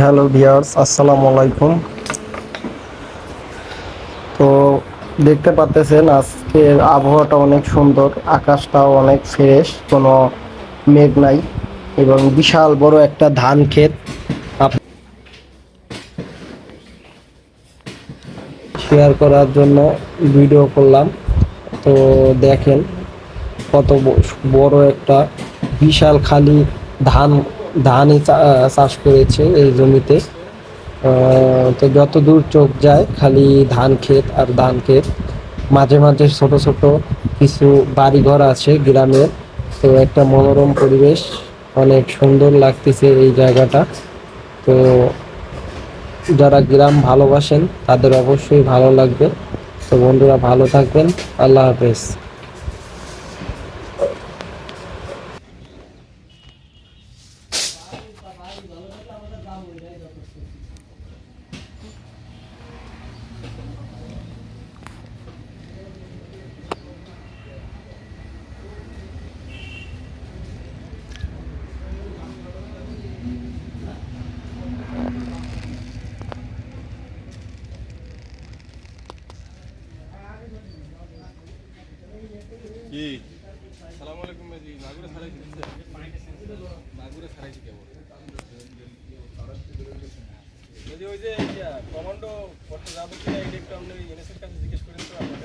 Hello viewers আসসালামু আলাইকুম। তো দেখতে পাচ্ছেন আজকের আবহাওয়াটা অনেক সুন্দর, আকাশটাও অনেক ফ্রেশ কোনো মেঘ নাই এবং বিশাল বড় একটা ধান ক্ষেত। শেয়ার করার জন্য ভিডিও করলাম। তো দেখেন কত বড় একটা বিশাল খালি ধান ধানই চাষ করেছে এই জমিতে। তো যত দূর চোখ যায়, খালি ধান ক্ষেত আর ধান ক্ষেত। মাঝে মাঝে ছোট ছোট কিছু বাড়িঘর আছে গ্রামের। তো একটা মনোরম পরিবেশ, অনেক সুন্দর লাগতেছে এই জায়গাটা। তো যারা গ্রাম ভালোবাসেন, তাদের অবশ্যই ভালো লাগবে। তো বন্ধুরা, ভালো থাকবেন। আল্লাহ হাফেজ। কি? সালাম আলাইকুম মেজি। মাগুরে ছাড়াইছি মাগুরে ছাড়াইছি কেবল মেজি ওই যে কমান্ডো করতে যাব কিনা, এটা একটু আপনি এনএসের কাছে জিজ্ঞেস করেন তো, আপনার